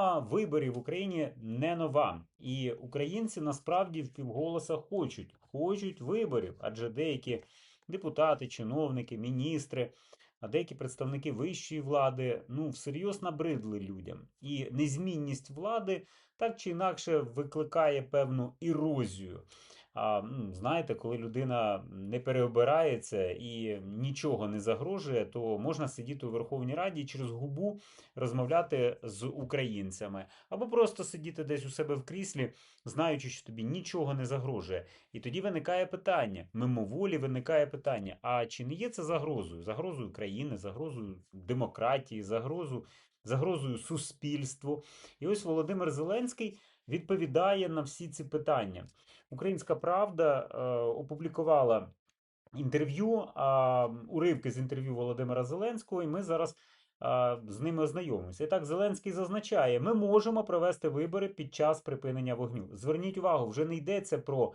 Тема виборів в Україні не нова, і українці насправді впівголоса хочуть, хочуть виборів, адже деякі депутати, чиновники, міністри, а деякі представники вищої влади ну всерйоз набридли людям. І незмінність влади так чи інакше викликає певну ерозію. А, знаєте, коли людина не переобирається і нічого не загрожує, то можна сидіти у Верховній Раді через губу розмовляти з українцями, або просто сидіти десь у себе в кріслі, знаючи, що тобі нічого не загрожує. І тоді виникає питання, мимоволі виникає питання: а чи не є це загрозою? Загрозою країни, загрозою демократії, загрозою, загрозою суспільству. І ось Володимир Зеленський відповідає на всі ці питання. Українська Правда е, опублікувала інтерв'ю, уривки з інтерв'ю Володимира Зеленського, і ми зараз з ними ознайомимося. І так, Зеленський зазначає: ми можемо провести вибори під час припинення вогню. Зверніть увагу, вже не йдеться про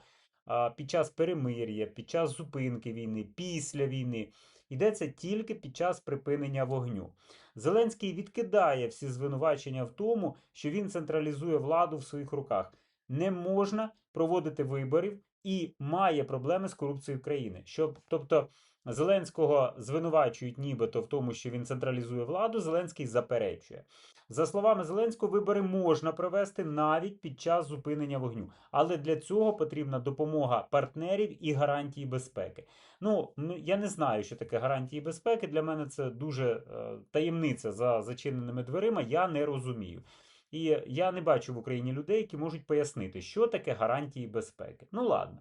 під час перемир'я, під час зупинки війни, після війни. Йдеться тільки під час припинення вогню. Зеленський відкидає всі звинувачення в тому, що він централізує владу в своїх руках. Не можна проводити виборів і має проблеми з корупцією країни. Щоб, тобто Зеленського звинувачують нібито в тому, що він централізує владу, Зеленський заперечує. За словами Зеленського, вибори можна провести навіть під час зупинення вогню, але для цього потрібна допомога партнерів і гарантії безпеки. Ну, я не знаю, що таке гарантії безпеки. Для мене це дуже е, таємниця за зачиненими дверима. Я не розумію. І я не бачу в Україні людей, які можуть пояснити, що таке гарантії безпеки. Ну ладно.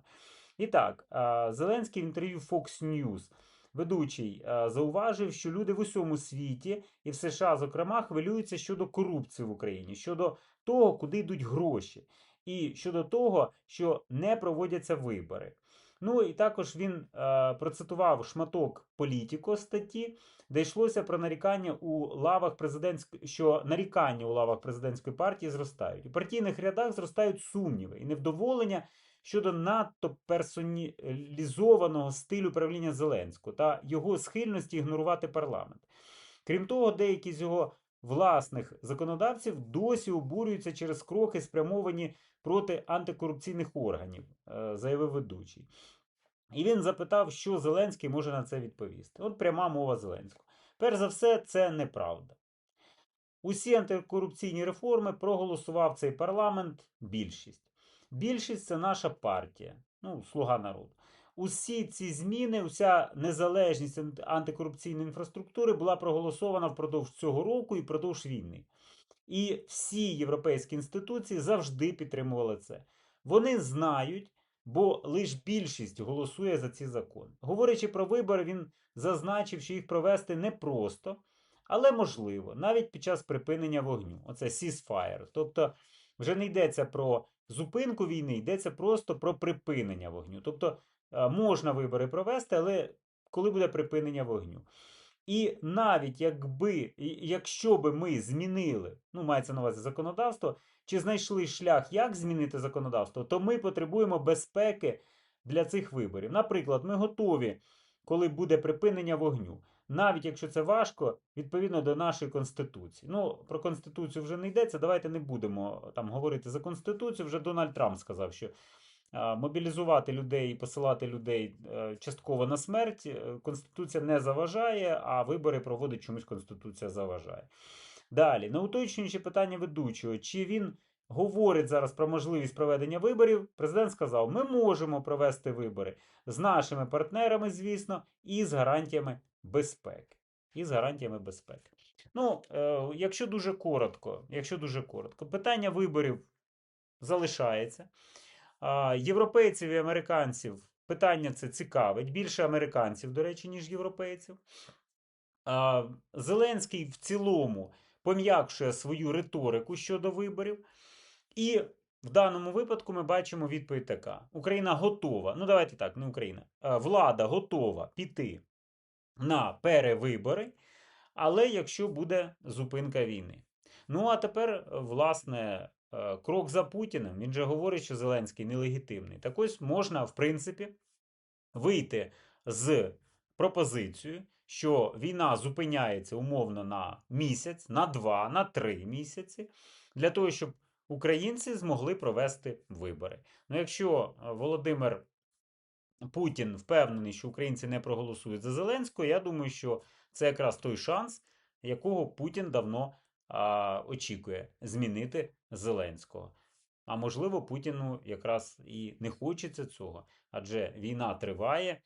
І так, Зеленський в інтерв'ю Fox News, ведучий, зауважив, що люди в усьому світі і в США, зокрема, хвилюються щодо корупції в Україні, щодо того, куди йдуть гроші, і щодо того, що не проводяться вибори. Ну і також він е, процитував шматок політико статті, де йшлося про нарікання у лавах президентської, що нарікання у лавах президентської партії зростають. У партійних рядах зростають сумніви і невдоволення щодо надто персоналізованого стилю правління Зеленського та його схильності ігнорувати парламент. Крім того, деякі з його власних законодавців досі обурюються через кроки, спрямовані проти антикорупційних органів, е, заявив ведучий. І він запитав, що Зеленський може на це відповісти. От пряма мова Зеленського. Перш за все, це неправда. Усі антикорупційні реформи проголосував цей парламент більшість. Більшість це наша партія, ну, слуга народу. Усі ці зміни, уся незалежність антикорупційної інфраструктури була проголосована впродовж цього року і впродовж війни. І всі європейські інституції завжди підтримували це. Вони знають, бо лише більшість голосує за ці закони. Говорячи про вибори, він зазначив, що їх провести непросто, але можливо, навіть під час припинення вогню. Оце ceasefire. Тобто вже не йдеться про зупинку війни, йдеться просто про припинення вогню. Тобто е, можна вибори провести, але коли буде припинення вогню. І навіть якби, якщо би ми змінили, ну мається на увазі законодавство, чи знайшли шлях, як змінити законодавство, то ми потребуємо безпеки для цих виборів. Наприклад, ми готові, коли буде припинення вогню, навіть якщо це важко, відповідно до нашої конституції. Ну, про конституцію вже не йдеться. Давайте не будемо там говорити за конституцію. Вже Дональд Трамп сказав, що а, мобілізувати людей і посилати людей е, частково на смерть е, Конституція не заважає, а вибори проводить чомусь Конституція заважає. Далі, на уточнюючи питання ведучого, чи він говорить зараз про можливість проведення виборів, президент сказав: ми можемо провести вибори з нашими партнерами, звісно, і з гарантіями безпеки. І з гарантіями безпеки. Ну, е, якщо дуже коротко, якщо дуже коротко, питання виборів залишається. А, Європейців і американців питання це цікавить. Більше американців, до речі, ніж європейців. А, Зеленський в цілому пом'якшує свою риторику щодо виборів. І в даному випадку ми бачимо відповідь така: Україна готова. Ну, давайте так, не Україна. Влада готова піти на перевибори, але якщо буде зупинка війни. Ну а тепер, власне, е, крок за Путіним. Він же говорить, що Зеленський нелегітимний. Так ось можна, в принципі, вийти з пропозицією, що війна зупиняється умовно на місяць, на два, на три місяці. для того, щоб українці змогли провести вибори. Ну, якщо е, Володимир Путін впевнений, що українці не проголосують за Зеленського, я думаю, що це якраз той шанс, якого Путін давно а, очікує змінити Зеленського. А можливо, Путіну якраз і не хочеться цього, адже війна триває,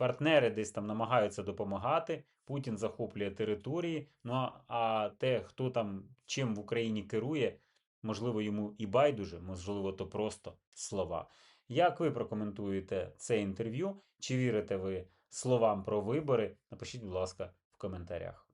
партнери десь там намагаються допомагати. Путін захоплює території. Ну а- те, хто там чим в Україні керує, можливо, йому і байдуже, можливо, то просто слова. Як ви прокоментуєте це інтерв'ю? Чи вірите ви словам про вибори? Напишіть, будь ласка, в коментарях.